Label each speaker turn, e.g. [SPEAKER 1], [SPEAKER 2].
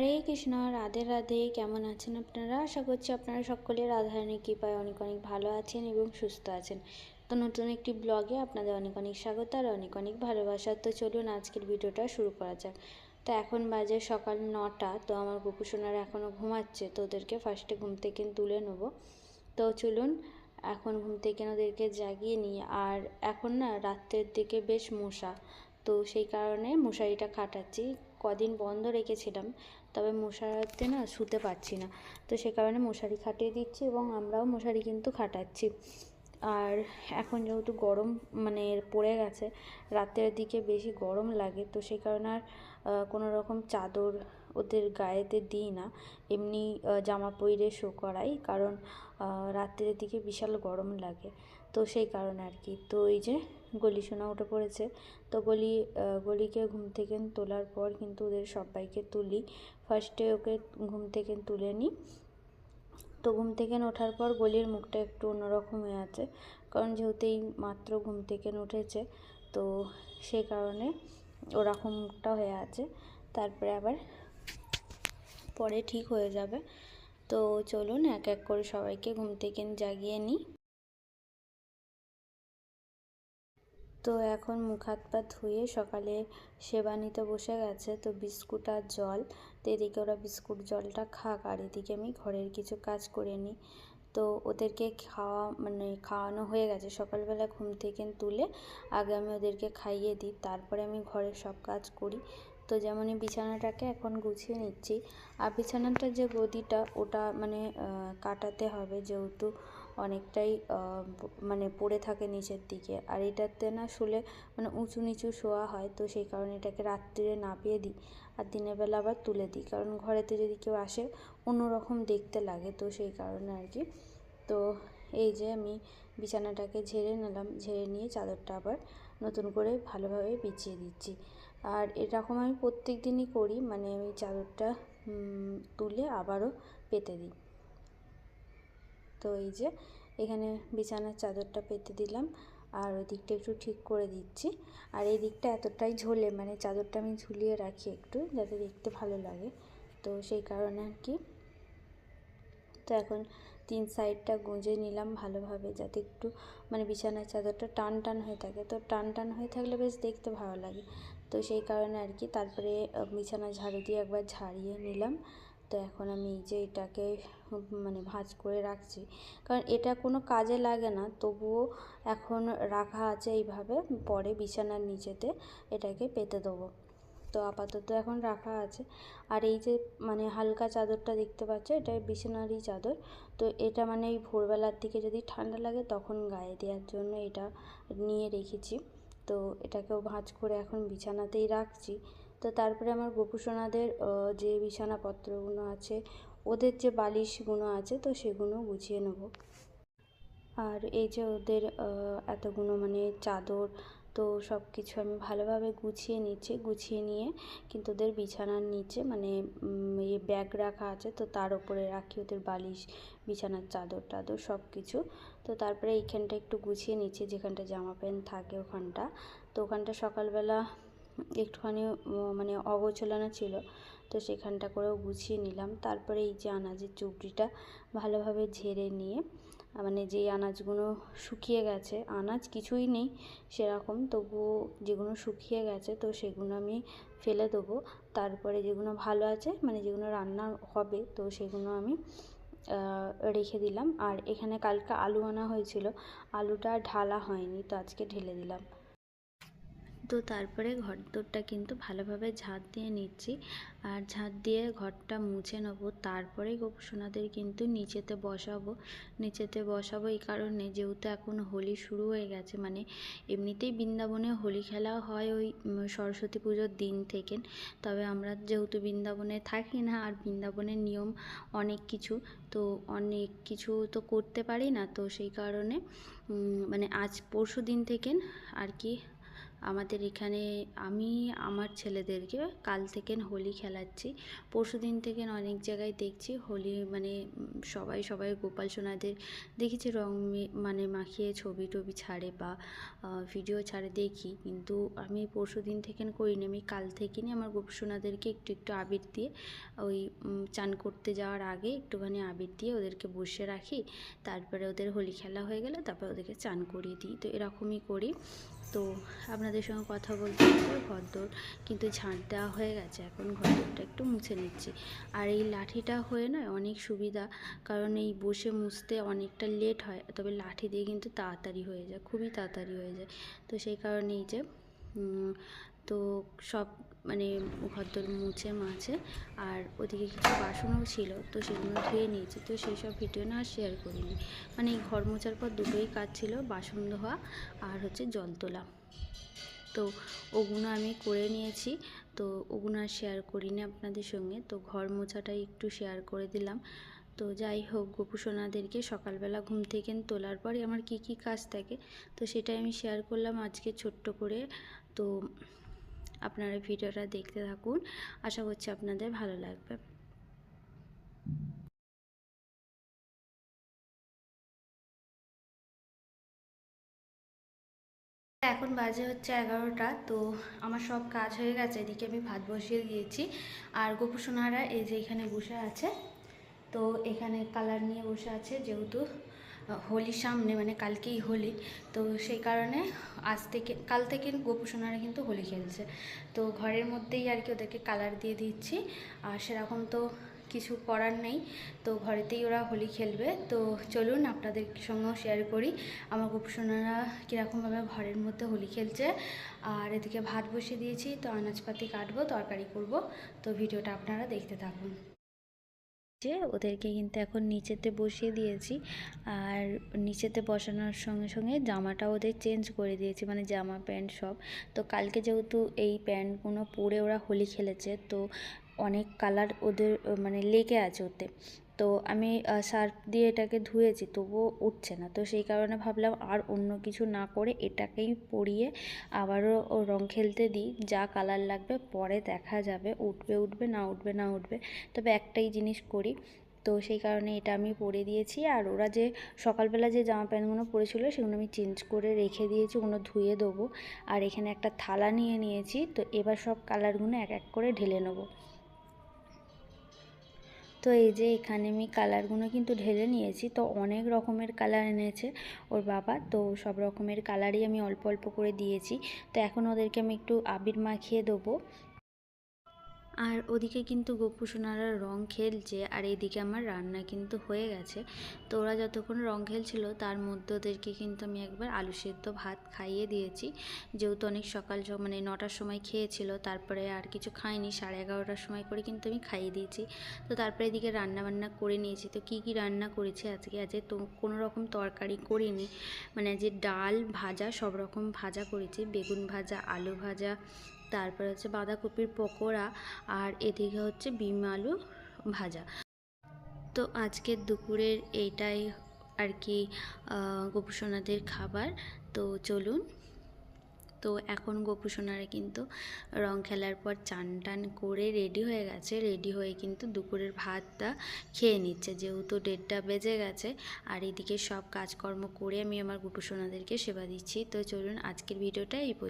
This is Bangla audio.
[SPEAKER 1] হরে কৃষ্ণ, রাধে রাধে। কেমন আছেন আপনারা? আশা করছি আপনারা সকলে রাধারানীর কৃপায় অনেক অনেক ভালো আছেন এবং সুস্থ আছেন। তো নতুন একটি ব্লগে আপনাদের অনেক অনেক স্বাগত আর অনেক অনেক ভালোবাসা। তো চলুন আজকের ভিডিওটা শুরু করা যাক। তো এখন বাজে সকাল নটা, তো আমার গোপুসোনারা এখনও ঘুমাচ্ছে, তো ওদেরকে ফার্স্টে ঘুম থেকে তুলে নেব। তো চলুন, এখন ঘুম থেকে ওদেরকে জাগিয়ে নিই। আর এখন না রাত্রের দিকে বেশ মশা, তো সেই কারণে মশারিটা খাটাচ্ছি। কদিন বন্ধ রেখেছিলাম, তবে মশারিতে না শুতে পারছি না। তো সে কারণে মশারি খাটিয়ে দিচ্ছি এবং আমরাও মশারি কিন্তু খাটাচ্ছি। আর এখন যেহেতু গরম মানে পড়ে গেছে, রাতের দিকে বেশি গরম লাগে, তো সেই কারণে আর কোনো রকম চাদর ওদের গায়েতে দিই না। এমনি জামা পরে শো করাই, কারণ রাত্রের দিকে বিশাল গরম লাগে। তো সেই কারণে আর কি। তো এই যে গলি সোনা উঠে পড়েছে। তো গলি গলিকে ঘুম থেকে তোলার পর কিন্তু ওদের সবাইকে তুলি। ফার্স্টে ওকে ঘুম থেকে তুলে নিই তো ঘুম থেকে ওঠার পর গলির মুখটা একটু অন্যরকম হয়ে আছে। কারণ যেহেতু এই মাত্র ঘুম থেকে উঠেছে, তো সে কারণে ওরকম মুখটা হয়ে আছে। তারপরে আবার পরে ঠিক হয়ে যাবে। তো চলুন এক এক করে সবাইকে ঘুম থেকে জাগিয়ে নিই তো এখন মুখ হাত পা ধুয়ে সকালে সেবা নিতে বসে গেছে। তো বিস্কুট আর জল, তো এদিকে ওরা বিস্কুট জলটা খাক আর এদিকে আমি ঘরের কিছু কাজ করে নিই। তো ওদেরকে খাওয়া মানে খাওয়ানো হয়ে গেছে। সকালবেলা ঘুম থেকে তুলে আগে আমি ওদেরকে খাইয়ে দিই, তারপরে আমি ঘরের সব কাজ করি। তো যেমনই বিছানাটাকে এখন গুছিয়ে নিচ্ছি। আর বিছানাটার যে গদিটা, ওটা মানে কাটাতে হবে যেহেতু অনেকটাই মানে পড়ে থাকে নিচের দিকে। আর এটাতে না শুলে মানে উঁচু নিচু শোয়া হয়, তো সেই কারণে এটাকে রাত্রিরে নাপিয়ে দিই আর দিনের বেলা আবার তুলে দিই। কারণ ঘরেতে যদি কেউ আসে, অন্যরকম দেখতে লাগে তো সেই কারণে আর কি। তো এই যে আমি বিছানাটাকে ঝেড়ে নিলাম, ঝেড়ে নিয়ে চাদরটা আবার নতুন করে ভালোভাবে বিছিয়ে দিচ্ছি। আর এরকম আমি প্রত্যেক দিনই করি মানে আমি চাদরটা তুলে আবারও পেতে দিই। তো এই যে এখানে বিছানার চাদরটা পেতে দিলাম আর ওই দিকটা একটু ঠিক করে দিচ্ছি। আর এই দিকটা এতটাই ঝোলে মানে চাদরটা আমি ঝুলিয়ে রাখি একটু যাতে দেখতে ভালো লাগে। তো সেই কারণে আর কি। তো এখন তিন সাইডটা গুঁজে নিলাম ভালোভাবে যাতে একটু মানে বিছানার চাদরটা টান টান হয়ে থাকে। তো টান টান হয়ে থাকলে বেশ দেখতে ভালো লাগে। তো সেই কারণে আর কি তারপরে বিছানা ঝাড়ু দিয়ে একবার ঝাড়িয়ে নিলাম। তো এখন আমি এই যে এটাকে মানে ভাঁজ করে রাখছি। কারণ এটা কোনো কাজে লাগে না, তবুও এখন রাখা আছে এইভাবে, পরে বিছানার নিচেতে এটাকে পেতে দেবো। তো আপাতত এখন রাখা আছে। আর এই যে মানে হালকা চাদরটা দেখতে পাচ্ছ, এটা বিছানারই চাদর। তো এটা মানে এই ভোরবেলার দিকে যদি ঠান্ডা লাগে, তখন গায়ে দেওয়ার জন্য এটা নিয়ে রেখেছি। তো এটাকেও ভাঁজ করে এখন বিছানাতেই রাখছি। তো তারপরে আমার গোপুসোনাদের যে বিছানাপত্রগুলো আছে, ওদের যে বালিশগুলো আছে, তো সেগুলো গুছিয়ে নেব। আর এই যে ওদের এতগুলো মানে চাদর, তো সব কিছু আমি ভালোভাবে গুছিয়ে নিচ্ছি, গুছিয়ে নিয়ে কিন্তু ওদের বিছানার নিচে মানে ইয়ে ব্যাগ রাখা আছে, তো তার উপরে রাখি ওদের বালিশ, বিছানার চাদর টাদর সব কিছু তো তারপরে এইখানটা একটু গুছিয়ে নিচ্ছি, যেখানটা জামা প্যান্ট থাকে ওখানটা। তো ওখানটা সকালবেলা একটুখানি মানে অগোছলানো ছিল, তো সেখানটা করেও গুছিয়ে নিলাম। তারপরে এই যে আনাজের চুবড়িটা ভালোভাবে ঝেড়ে নিয়ে মানে যেই আনাজগুলো শুকিয়ে গেছে, আনাজ কিছুই নেই সেরকম, তবুও যেগুলো শুকিয়ে গেছে, তো সেগুলো আমি ফেলে দেবো। তারপরে যেগুলো ভালো আছে মানে যেগুলো রান্না হবে, তো সেগুলো আমি রেখে দিলাম। আর এখানে কালকে আলু আনা হয়েছিল, আলুটা ঢালা হয়নি, তো আজকে ঢেলে দিলাম। তো তারপরে ঘর দোরটা কিন্তু ভালোভাবে ঝাঁট দিয়ে নিচ্ছি। আর ঝাঁট দিয়ে ঘরটা মুছে নেব। তারপরে গোপসোনাদের কিন্তু নিচেতে বসাবো। নিচেতে বসাবো এই কারণে যেহেতু এখন হোলি শুরু হয়ে গেছে মানে এমনিতেই বৃন্দাবনে হোলি খেলা হয় ওই সরস্বতী পুজোর দিন থেকে। তবে আমরা যেহেতু বৃন্দাবনে থাকি না, আর বৃন্দাবনের নিয়ম অনেক কিছু, তো অনেক কিছু তো করতে পারি না। তো সেই কারণে মানে আজ পরশু দিন থেকে আর কি আমাদের এখানে আমি, আমার ছেলেদেরকে কাল থেকে হোলি খেলাচ্ছি। পরশু দিন থেকে অনেক জায়গায় দেখছি হোলি মানে সবাই সবাই গোপাল সোনাদের দেখেছি রং মানে মাখিয়ে ছবি টবি ছাড়ে বা ভিডিও ছাড়ে দেখি। কিন্তু আমি পরশু দিন থেকে করিনি, আমি কাল থেকে আমার গোপাল সোনাদেরকে একটু একটু আবির দিয়ে, ওই চান করতে যাওয়ার আগে একটুখানি আবির দিয়ে ওদেরকে বসে রাখি। তারপরে ওদের হোলি খেলা হয়ে গেলে তারপরে ওদেরকে চান করিয়ে দিই। তো এরকমই করি। তো আপনাদের সঙ্গে কথা বলতে ঘরদোর কিন্তু ঝাঁট দেওয়া হয়ে গেছে। এখন ঘরদোরটা একটু মুছে নিচ্ছি। আর এই লাঠিটা হয়ে নয় অনেক সুবিধা, কারণ এই বসে মুছতে অনেকটা লেট হয়, তবে লাঠি দিয়ে কিন্তু তাড়াতাড়ি হয়ে যায়, খুবই তাড়াতাড়ি হয়ে যায়। তো সেই কারণে এই যে তো সব মানে ঘরদোর মুছে মাছে, আর ওদিকে কিছু বাসনও ছিল, তো সেগুলো ধুয়ে নিয়েছি, তো সেই সব ভিডিও না শেয়ার করিনি। মানে এই ঘর মোছার পর দুটোই কাজ ছিল, বাসন ধোয়া আর হচ্ছে জল তোলা। তো ওগুলো আমি করে নিয়েছি, তো ওগুলো আর শেয়ার করিনি আপনাদের সঙ্গে, তো ঘর মোছাটাই একটু শেয়ার করে দিলাম। তো যাই হোক, গোপু সোনাদেরকে সকালবেলা ঘুম থেকে তোলার পরে আমার কি কি কাজ থাকে, তো সেটাই আমি শেয়ার করলাম আজকে ছোট্ট করে। তো আপনারা ভিডিওটা দেখতে থাকুন। আশা করছি আপনাদের ভালো লাগবে। এখন বাজে হচ্ছে এগারোটা, তো আমার সব কাজ হয়ে গেছে। এদিকে আমি ভাত বসিয়ে দিয়েছি। আর গোপু সোনারা এই যে এখানে বসে আছে, তো এখানে কালার নিয়ে বসে আছে যেহেতু হোলির সামনে মানে কালকেই হোলি। তো সেই কারণে আজ থেকে, কাল থেকে গোপু সোনারা কিন্তু হোলি খেলছে। তো ঘরের মধ্যেই আর কি ওদেরকে কালার দিয়ে দিচ্ছি। আর সেরকম তো কিছু করার নেই। তো ঘরেতেই ওরা হোলি খেলবে। তো চলুন আপনাদের সঙ্গেও শেয়ার করি আমার গোপসোনারা কীরকমভাবে ঘরের মধ্যে হোলি খেলছে। আর এদিকে ভাত বসিয়ে দিয়েছি, তো আনাজপাতি কাটবো, তরকারি করব। তো ভিডিওটা আপনারা দেখতে থাকুন। যে ওদেরকে কিন্তু এখন নিচেতে বসিয়ে দিয়েছি। আর নিচেতে বসানোর সঙ্গে সঙ্গে জামাটা ওদের চেঞ্জ করে দিয়েছি মানে জামা, প্যান্ট সব। তো কালকে যেহেতু এই প্যান্টগুলো পরে ওরা হোলি খেলেছে, তো অনেক কালার ওদের মানে লেগে আছে ওতে। তো আমি সার্ফ দিয়ে এটাকে ধুয়েছি, তবুও উঠছে না। তো সেই কারণে ভাবলাম আর অন্য কিছু না করে এটাকেই পরিয়ে আবারও রং খেলতে দিই। যা কালার লাগবে পরে দেখা যাবে, উঠবে উঠবে, না উঠবে না উঠবে, তবে একটাই জিনিস করি। তো সেই কারণে এটা আমি পরে দিয়েছি। আর ওরা যে সকালবেলা যে জামা প্যান্টগুলো পরেছিল সেগুলো আমি চেঞ্জ করে রেখে দিয়েছি, ওগুলো ধুয়ে দেবো। আর এখানে একটা থালা নিয়ে নিয়েছি, তো এবার সব কালারগুলো এক এক করে ঢেলে নেব। তো এই যে এখানে আমি কালারগুলো কিন্তু ঢেলে নিয়েছি, তো অনেক রকমের কালার এনেছে ওর বাবা, তো সব রকমের কালারই আমি অল্প অল্প করে দিয়েছি। তো এখন ওদেরকে আমি একটু আবির মাখিয়ে দেবো। আর ওদিকে কিন্তু গোপু সোনারা রং খেলছে, আর এদিকে আমার রান্না কিন্তু হয়ে গেছে। তো ওরা যতক্ষণ রং খেলছিল, তার মধ্যে ওদেরকে কিন্তু আমি একবার আলু সেদ্ধ ভাত খাইয়ে দিয়েছি। যেহেতু অনেক সকাল মানে নটার সময় খেয়েছিল, তারপরে আর কিছু খাইনি, সাড়ে এগারোটার সময় করে কিন্তু আমি খাইয়ে দিয়েছি। তো তারপরে এদিকে রান্না বান্না করে নিয়েছি। তো কি কি রান্না করেছি আজকে? আজকে তো কোনো রকম তরকারি করিনি মানে যে ডাল ভাজা, সব রকম ভাজা করেছি। বেগুন ভাজা, আলু ভাজা তারপরে হচ্ছে বাঁধাকপির পকোড়া আর এদিকে হচ্ছে বিম আলু ভাজা। তো আজকের দুপুরের এইটাই আর কি গোপুসোনাদের খাবার। তো চলুন। তো এখন গোপুসোনারা কিন্তু রং খেলার পর চান টান করে রেডি হয়ে গেছে। রেডি হয়ে কিন্তু দুপুরের ভাতটা খেয়ে নিচ্ছে। যেহেতু ডেটটা বেজে গেছে আর এদিকে সব কাজকর্ম করে আমি আমার গোপুসোনাদেরকে সেবা দিচ্ছি। তো চলুন আজকের ভিডিওটা এই পর্যন্ত।